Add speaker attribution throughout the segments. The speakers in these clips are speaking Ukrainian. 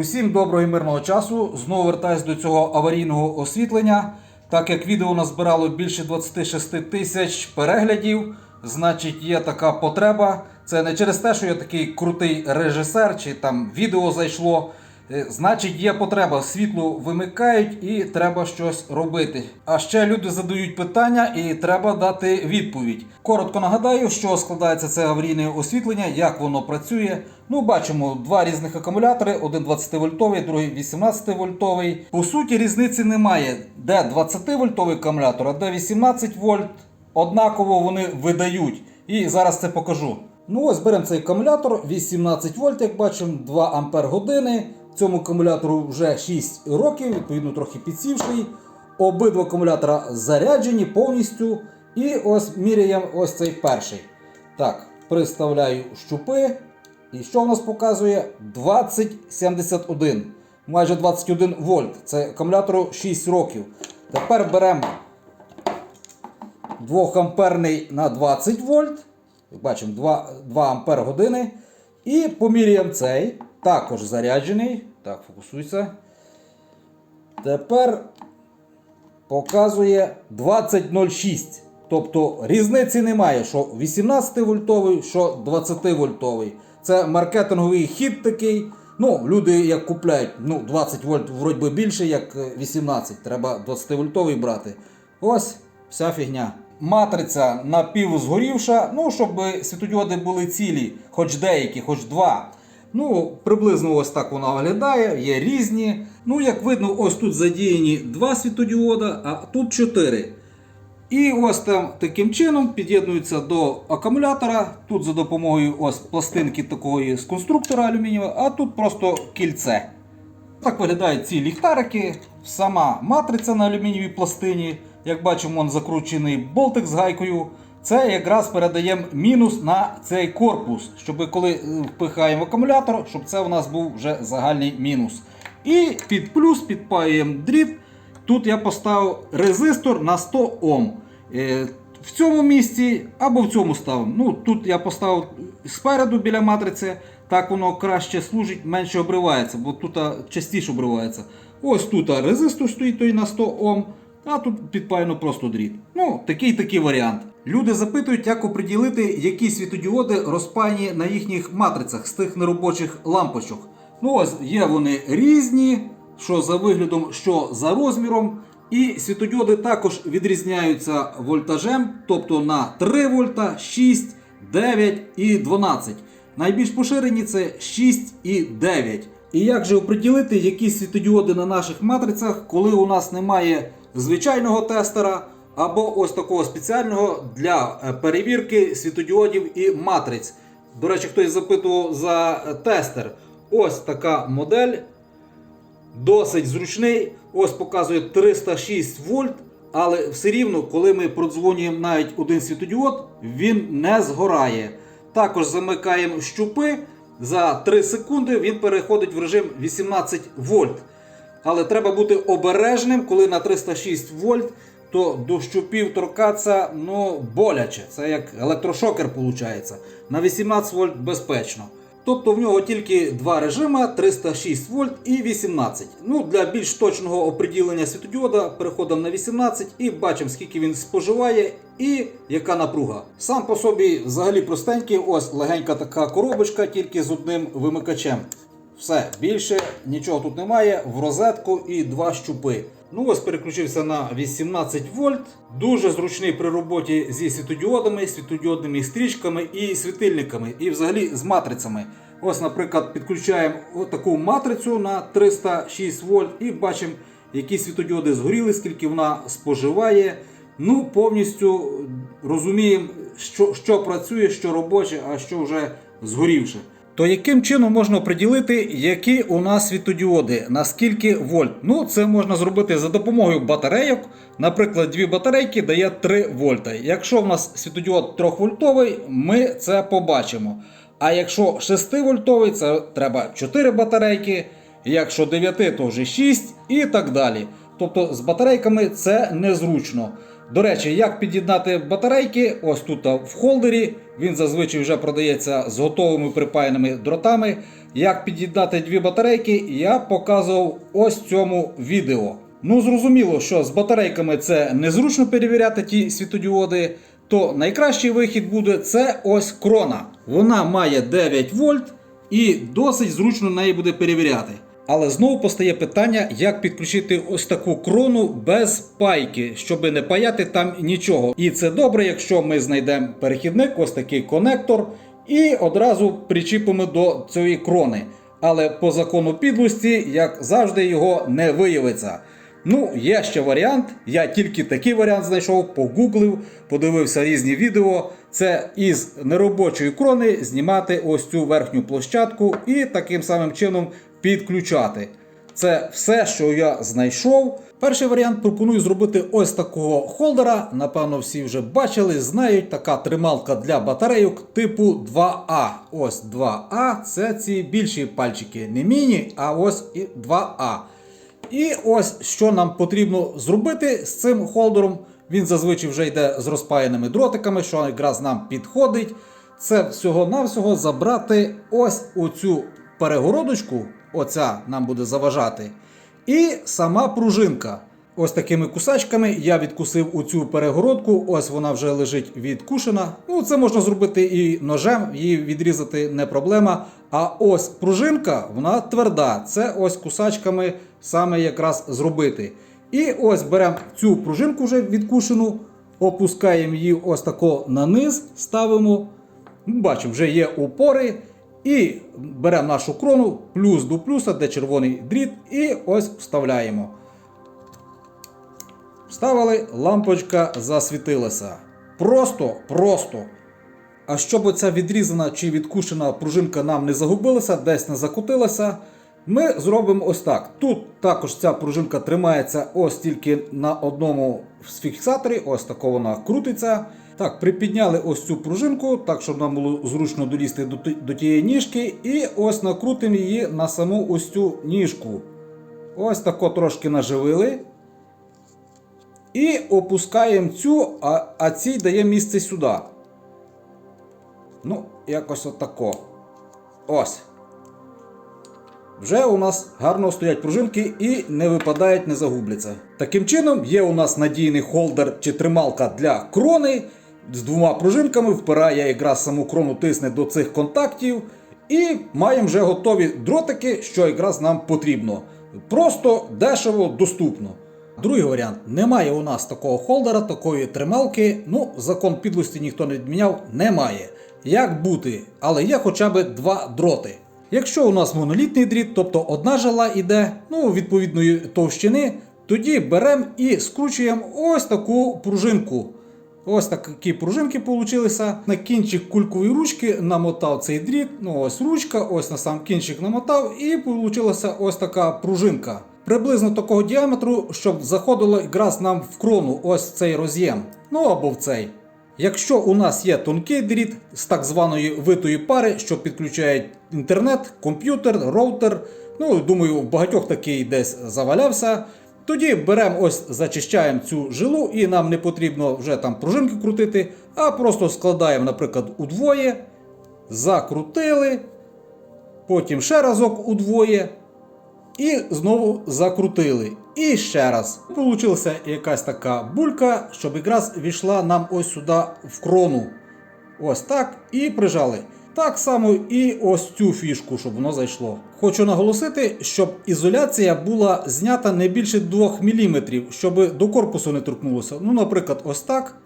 Speaker 1: Усім доброго і мирного часу. Знову вертаюсь до цього аварійного освітлення. Так як відео назбирало більше 26 тисяч переглядів, значить є така потреба. Це не через те, що я такий крутий режисер, чи там відео зайшло. Е, Значить, є потреба, світло вимикають і треба щось робити. А ще люди задають питання і треба дати відповідь. Коротко нагадаю, що складається це аварійне освітлення, як воно працює. Ну, бачимо два різних акумулятори: один 20 вольтовий, другий 18 вольтовий. По суті, різниці немає, де 20 вольтовий акумулятор, а де 18 вольт. Однаково вони видають. І зараз це покажу. Ну ось беремо цей акумулятор 18 вольт, як бачимо, 2 ампер години. Цьому акумулятору вже 6 років, відповідно, трохи підсівший. Обидва акумулятора заряджені повністю. І ось міряємо ось цей перший. Так, приставляю щупи. І що в нас показує? 2071. Майже 21 вольт. Це акумулятору 6 років. Тепер беремо 2 амперний на 20 вольт. Бачимо, 2, 2 ампер години. І поміряємо цей. Також заряджений. Так, фокусуйся. Тепер показує 2006. Тобто різниці немає, що 18 вольтовий, що 20 вольтовий. Це маркетинговий хід такий. Ну, люди як купляють, ну, 20 вольт вроді більше, як е, 18. Треба 20 вольтовий брати. Ось вся фігня. Матриця напівзгорівша, ну, щоб світодіоди були цілі, хоч деякі, хоч два. Ну, приблизно ось так вона виглядає, є різні. Ну, як видно, ось тут задіяні два світодіода, а тут чотири. І ось там таким чином під'єднуються до акумулятора. Тут за допомогою ось пластинки такої з конструктора алюмінієвого, а тут просто кільце. Так виглядають ці ліхтарики, сама матриця на алюмінієвій пластині. Як бачимо, вон закручений болтик з гайкою. Це якраз передаємо мінус на цей корпус, щоб коли е, впихаємо в акумулятор, щоб це у нас був вже загальний мінус. І під плюс підпаюємо дріт. Тут я поставив резистор на 100 Ом. Е, В цьому місці або в цьому ставимо. Ну, Тут я поставив спереду біля матриці, так воно краще служить, менше обривається, бо тут частіше обривається. Ось тут резистор стоїть той на 100 Ом, а тут підпаяно просто дріт. Ну, такий такий варіант. Люди запитують, як оприділити, які світодіоди розпаяні на їхніх матрицях з тих неробочих лампочок. Ну ось є вони різні, що за виглядом, що за розміром. І світодіоди також відрізняються вольтажем, тобто на 3 вольта, 6, 9 і 12. Найбільш поширені це 6 і 9. І як же оприділити, які світодіоди на наших матрицях, коли у нас немає звичайного тестера або ось такого спеціального для е, перевірки світодіодів і матриць. До речі, хтось запитував за е, тестер. Ось така модель. Досить зручний. Ось показує 306 вольт. Але все рівно, коли ми продзвонюємо навіть один світодіод, він не згорає. Також замикаємо щупи. За 3 секунди він переходить в режим 18 вольт. Але треба бути обережним, коли на 306 вольт, то до щупів торкатися ну, боляче. Це як електрошокер виходить. На 18 вольт безпечно. Тобто в нього тільки два режими 306 вольт і 18. Ну, Для більш точного оприділення світодіода переходимо на 18 і бачимо, скільки він споживає і яка напруга. Сам по собі взагалі простенький, ось легенька така коробочка, тільки з одним вимикачем. Все, більше нічого тут немає, в розетку і два щупи. Ну ось переключився на 18 вольт. Дуже зручний при роботі зі світодіодами, світодіодними стрічками і світильниками, і взагалі з матрицями. Ось, наприклад, підключаємо таку матрицю на 306 вольт і бачимо, які світодіоди згоріли, скільки вона споживає. Ну, повністю розуміємо, що, що працює, що робоче, а що вже згорівше. То яким чином можна оприділити, які у нас світодіоди, на скільки вольт? Ну, це можна зробити за допомогою батарейок. Наприклад, дві батарейки дає 3 вольта. Якщо в нас світодіод 3 вольтовий, ми це побачимо. А якщо 6 вольтовий, це треба 4 батарейки. Якщо 9, то вже 6 і так далі. Тобто з батарейками це незручно. До речі, як під'єднати батарейки? Ось тут в холдері. Він зазвичай вже продається з готовими припаяними дротами. як під'єднати дві батарейки, я показував ось цьому відео. Ну, зрозуміло, що з батарейками це незручно перевіряти ті світодіоди, то найкращий вихід буде це ось крона. Вона має 9 вольт і досить зручно неї буде перевіряти. Але знову постає питання, як підключити ось таку крону без пайки, щоб не паяти там нічого. І це добре, якщо ми знайдемо перехідник, ось такий конектор, і одразу причіпимо до цієї крони. Але по закону підлості, як завжди, його не виявиться. Ну, є ще варіант. Я тільки такий варіант знайшов, погуглив, подивився різні відео. Це із неробочої крони знімати ось цю верхню площадку і таким самим чином підключати. Це все, що я знайшов. Перший варіант пропоную зробити ось такого холдера. Напевно, всі вже бачили, знають така трималка для батарейок типу 2А. Ось 2А це ці більші пальчики, не міні, а ось і 2А. І ось що нам потрібно зробити з цим холдером. Він зазвичай вже йде з розпаяними дротиками, що якраз нам підходить. Це всього-навсього забрати ось оцю перегородочку, оця нам буде заважати. І сама пружинка. Ось такими кусачками я відкусив оцю перегородку, ось вона вже лежить відкушена. Ну, це можна зробити і ножем, її відрізати не проблема. А ось пружинка, вона тверда. Це ось кусачками саме якраз зробити. І ось беремо цю пружинку вже відкушену, опускаємо її ось тако на низ, ставимо. Бачимо, вже є упори. І беремо нашу крону, плюс до плюса, де червоний дріт, і ось вставляємо. Вставили, лампочка засвітилася. Просто, просто. А щоб ця відрізана чи відкушена пружинка нам не загубилася, десь не закутилася, ми зробимо ось так. Тут також ця пружинка тримається ось тільки на одному з фіксаторі, ось тако вона крутиться. Так, припідняли ось цю пружинку, так щоб нам було зручно долізти до, тієї ніжки, і ось накрутимо її на саму ось цю ніжку. Ось тако трошки наживили. І опускаємо цю, а, а цій дає місце сюди. Ну, якось отако. Ось. Вже у нас гарно стоять пружинки і не випадають, не загубляться. Таким чином, є у нас надійний холдер чи трималка для крони. З двома пружинками впирає якраз саму крону тисне до цих контактів. І маємо вже готові дротики, що якраз нам потрібно. Просто дешево, доступно. Другий варіант: немає у нас такого холдера, такої трималки. Ну, закон підлості ніхто не відміняв, немає. Як бути? Але є хоча б два дроти. Якщо у нас монолітний дріт, тобто одна жила йде, ну, відповідної товщини, тоді беремо і скручуємо ось таку пружинку. Ось такі пружинки получилися. На кінчик кулькової ручки намотав цей дріт. Ну ось ручка, ось на сам кінчик намотав, і получилася ось така пружинка. Приблизно такого діаметру, щоб заходило якраз нам в крону ось цей роз'єм. Ну або в цей. Якщо у нас є тонкий дріт з так званої витої пари, що підключають інтернет, комп'ютер, роутер, ну думаю, в багатьох такий десь завалявся. Тоді беремо ось, зачищаємо цю жилу, і нам не потрібно вже там пружинки крутити, а просто складаємо, наприклад, удвоє, закрутили, потім ще разок удвоє, і знову закрутили. І ще раз. Получилася якась така булька, щоб якраз війшла нам ось сюди в крону. Ось так. І прижали. Так само і ось цю фішку, щоб воно зайшло. Хочу наголосити, щоб ізоляція була знята не більше 2 мм, щоб до корпусу не торкнулося. Ну, наприклад, ось так.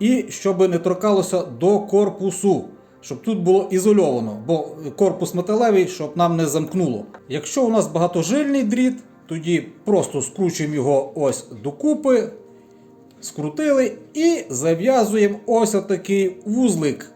Speaker 1: І щоб не торкалося до корпусу. Щоб тут було ізольовано, бо корпус металевий, щоб нам не замкнуло. Якщо у нас багатожильний дріт, тоді просто скручуємо його ось докупи, скрутили і зав'язуємо ось отакий вузлик.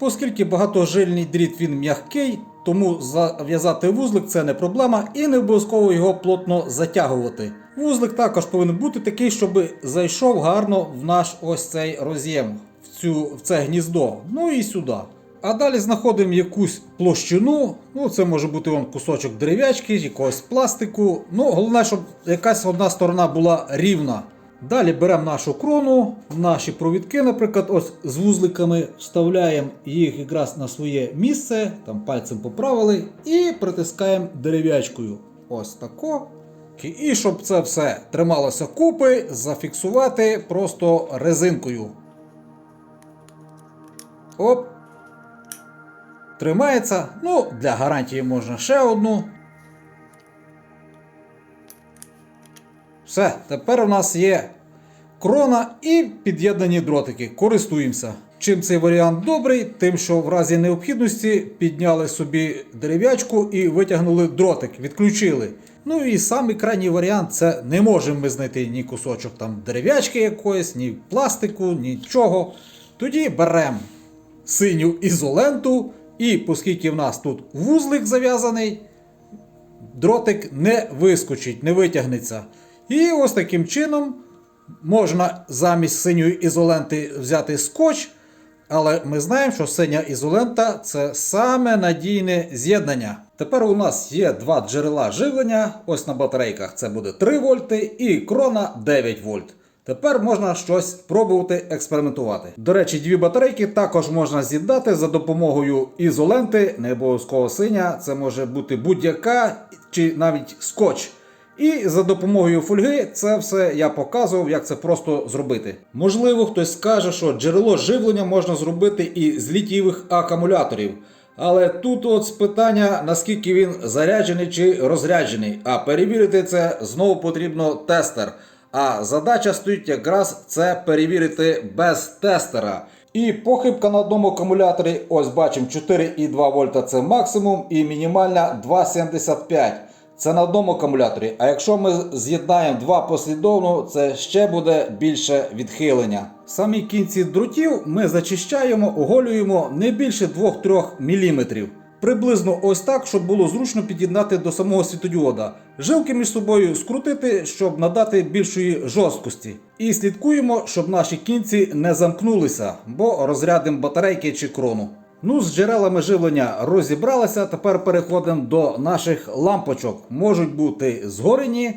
Speaker 1: Оскільки багатожильний дріт він м'який, тому зав'язати вузлик це не проблема і не обов'язково його плотно затягувати. Вузлик також повинен бути такий, щоб зайшов гарно в наш ось цей роз'єм, в, цю, в це гніздо, ну і сюди. А далі знаходимо якусь площину. Ну, це може бути вон кусочок дерев'ячки, якогось пластику. Ну, головне, щоб якась одна сторона була рівна. Далі беремо нашу крону, наші провідки, наприклад, ось з вузликами вставляємо їх якраз на своє місце, там пальцем поправили, і притискаємо дерев'ячкою. Ось тако. І щоб це все трималося купи, зафіксувати просто резинкою. Оп. Тримається. Ну, для гарантії можна ще одну. Все, тепер у нас є крона і під'єднані дротики. Користуємося. Чим цей варіант добрий, тим, що в разі необхідності підняли собі дерев'ячку і витягнули дротик, відключили. Ну і самий крайній варіант це не можемо ми знайти ні кусочок там дерев'ячки якоїсь, ні пластику, нічого. Тоді беремо синю ізоленту, і оскільки в нас тут вузлик зав'язаний, дротик не вискочить, не витягнеться. І ось таким чином можна замість синьої ізоленти взяти скотч, але ми знаємо, що синя ізолента це саме надійне з'єднання. Тепер у нас є два джерела живлення. Ось на батарейках це буде 3 вольти і крона 9 вольт. Тепер можна щось пробувати експериментувати. До речі, дві батарейки також можна з'єднати за допомогою ізоленти, не обов'язково синя, це може бути будь-яка чи навіть скотч. І за допомогою фольги це все я показував, як це просто зробити. Можливо, хтось скаже, що джерело живлення можна зробити і з літієвих акумуляторів. Але тут от питання, наскільки він заряджений чи розряджений. А перевірити це знову потрібно тестер. А задача стоїть якраз це перевірити без тестера. І похибка на одному акумуляторі, ось бачимо 4,2 вольта це максимум, і мінімальна 2,75. Це на одному акумуляторі. А якщо ми з'єднаємо два послідовно, це ще буде більше відхилення. Самі кінці дротів ми зачищаємо, оголюємо не більше 2-3 мм. Приблизно ось так, щоб було зручно під'єднати до самого світодіода. Жилки між собою скрутити, щоб надати більшої жорсткості. І слідкуємо, щоб наші кінці не замкнулися, бо розрядимо батарейки чи крону. Ну, з джерелами живлення розібралися. Тепер переходимо до наших лампочок. Можуть бути згорені.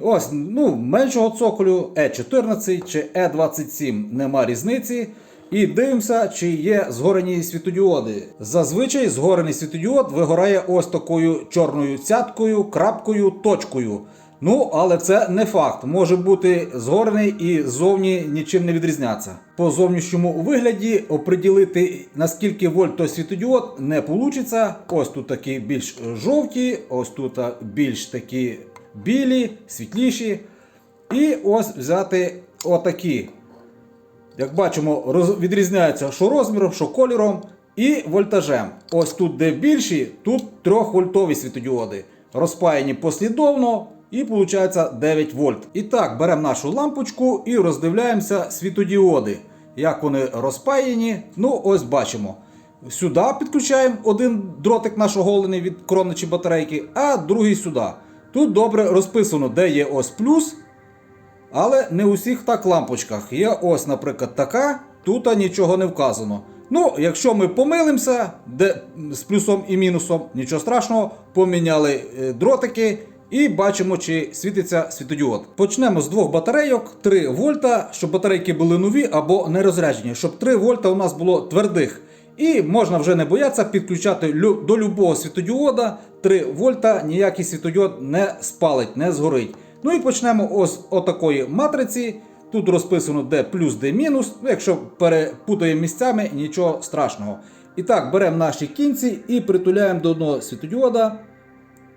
Speaker 1: Ось, ну, меншого цоколю E14 чи E27 нема різниці. І дивимося, чи є згорені світодіоди. Зазвичай згорений світодіод вигорає ось такою чорною цяткою, крапкою, точкою. Ну, але це не факт. Може бути згорений і ззовні нічим не відрізняться. По зовнішньому вигляді оприділити наскільки вольт той світодіод не вийде. Ось тут такі більш жовті, ось тут більш такі білі, світліші. І ось взяти отакі. Як бачимо, відрізняються що розміром, що кольором і вольтажем. Ось тут, де більші, тут 3-вольтові світодіоди. Розпаяні послідовно і виходить 9 вольт. І так, беремо нашу лампочку і роздивляємося світодіоди. Як вони розпаяні. Ну, ось бачимо. Сюди підключаємо один дротик наш оголений від крони чи батарейки, а другий сюди. Тут добре розписано, де є ось плюс, але не у всіх так лампочках. Є ось, наприклад, така, тут нічого не вказано. Ну, якщо ми помилимося, де з плюсом і мінусом, нічого страшного, поміняли е, дротики і бачимо, чи світиться світодіод. Почнемо з двох батарейок 3 вольта, щоб батарейки були нові або не розряджені, щоб 3 вольта у нас було твердих. І можна вже не боятися підключати лю- до любого світодіода 3 вольта, ніякий світодіод не спалить, не згорить. Ну і почнемо ось отакої матриці. Тут розписано де плюс, де мінус. Ну, якщо перепутаємо місцями, нічого страшного. І так, беремо наші кінці і притуляємо до одного світодіода.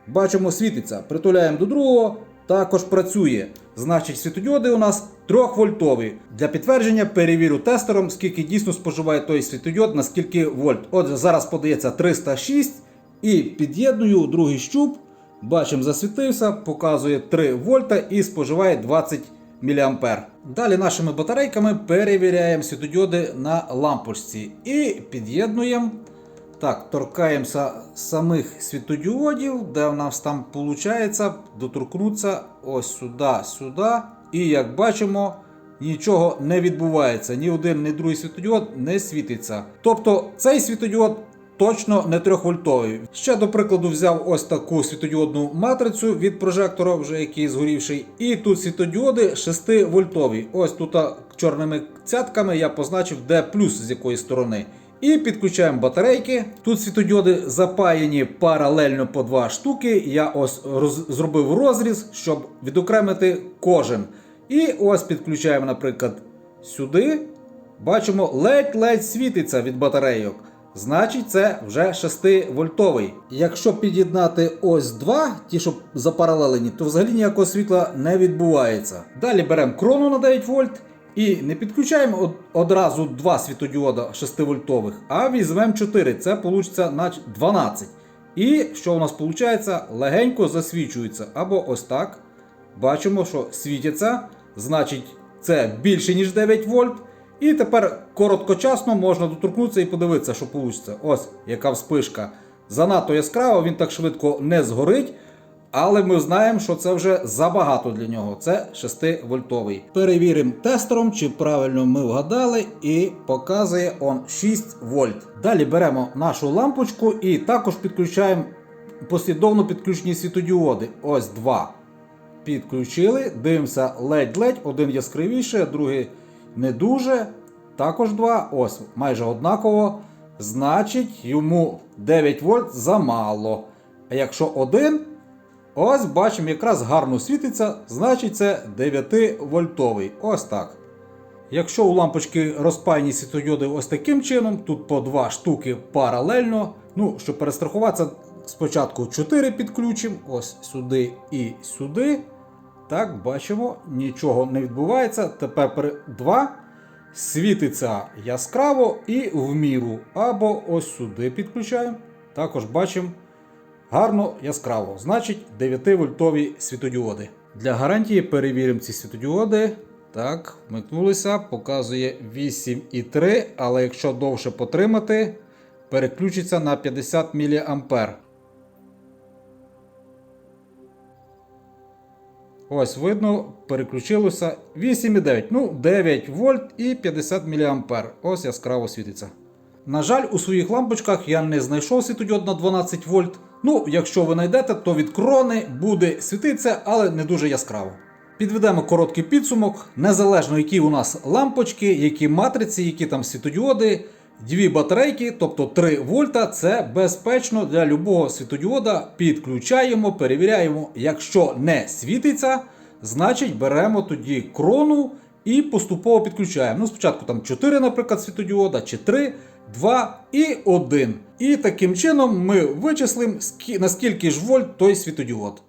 Speaker 1: Бачимо, світиться. Притуляємо до другого, також працює. Значить, світодіоди у нас 3 вольтові. Для підтвердження перевірю тестером, скільки дійсно споживає той світодіод, на скільки вольт. От зараз подається 306 і під'єдную другий щуп. Бачимо, засвітився, показує 3 вольта і споживає 20 мА. Далі нашими батарейками перевіряємо світодіоди на лампочці і під'єднуємо. Так, торкаємося самих світодіодів, де в нас там виходить доторкнутися ось сюди, сюди. І як бачимо, нічого не відбувається. Ні один, ні другий світодіод не світиться. Тобто цей світодіод точно не 3 вольтовий. Ще до прикладу взяв ось таку світодіодну матрицю від прожектора, вже який згорівший. І тут світодіоди 6 вольтові. Ось тут чорними цятками я позначив, де плюс з якої сторони. І підключаємо батарейки. Тут світодіоди запаяні паралельно по два штуки. Я ось роз- зробив розріз, щоб відокремити кожен. І ось підключаємо, наприклад, сюди. Бачимо, ледь-ледь світиться від батарейок. Значить, це вже 6 вольтовий. Якщо під'єднати ось два, ті, що запаралелені, то взагалі ніякого світла не відбувається. Далі беремо крону на 9 вольт і не підключаємо одразу два світодіода 6 вольтових, а візьмемо 4. Це вийде на 12. І що у нас виходить? Легенько засвічується. Або ось так. Бачимо, що світяться, значить, це більше, ніж 9 вольт. І тепер короткочасно можна доторкнутися і подивитися, що вийде. Ось яка вспишка. Занадто яскраво, він так швидко не згорить. Але ми знаємо, що це вже забагато для нього. Це 6 вольтовий. Перевіримо тестером, чи правильно ми вгадали, і показує он 6 вольт. Далі беремо нашу лампочку і також підключаємо послідовно підключені світодіоди. Ось два. Підключили, дивимося ледь-ледь, один яскравіше, другий не дуже. Також два, ось майже однаково. Значить, йому 9 вольт замало. А якщо один, ось бачимо, якраз гарно світиться, значить це 9 вольтовий. Ось так. Якщо у лампочки розпаяні світодіоди ось таким чином, тут по два штуки паралельно. Ну, щоб перестрахуватися, спочатку 4 підключимо, ось сюди і сюди. Так, бачимо, нічого не відбувається. Тепер 2 світиться яскраво і в міру. Або ось сюди підключаємо. Також бачимо гарно яскраво. Значить 9 вольтові світодіоди. Для гарантії перевіримо ці світодіоди. Так, вмикнулися, показує 8,3, але якщо довше потримати, переключиться на 50 мА. Ось видно, переключилося 8,9. Ну, 9 вольт і 50 мА. Ось яскраво світиться. На жаль, у своїх лампочках я не знайшов світодіод на 12 вольт. Ну, якщо ви знайдете, то від крони буде світитися, але не дуже яскраво. Підведемо короткий підсумок. Незалежно які у нас лампочки, які матриці, які там світодіоди, дві батарейки, тобто 3 вольта, це безпечно для любого світодіода. Підключаємо, перевіряємо. Якщо не світиться, значить беремо тоді крону і поступово підключаємо. Ну, спочатку там 4, наприклад, світодіода, чи 3, 2 і 1. І таким чином ми вичислимо, наскільки ж вольт той світодіод.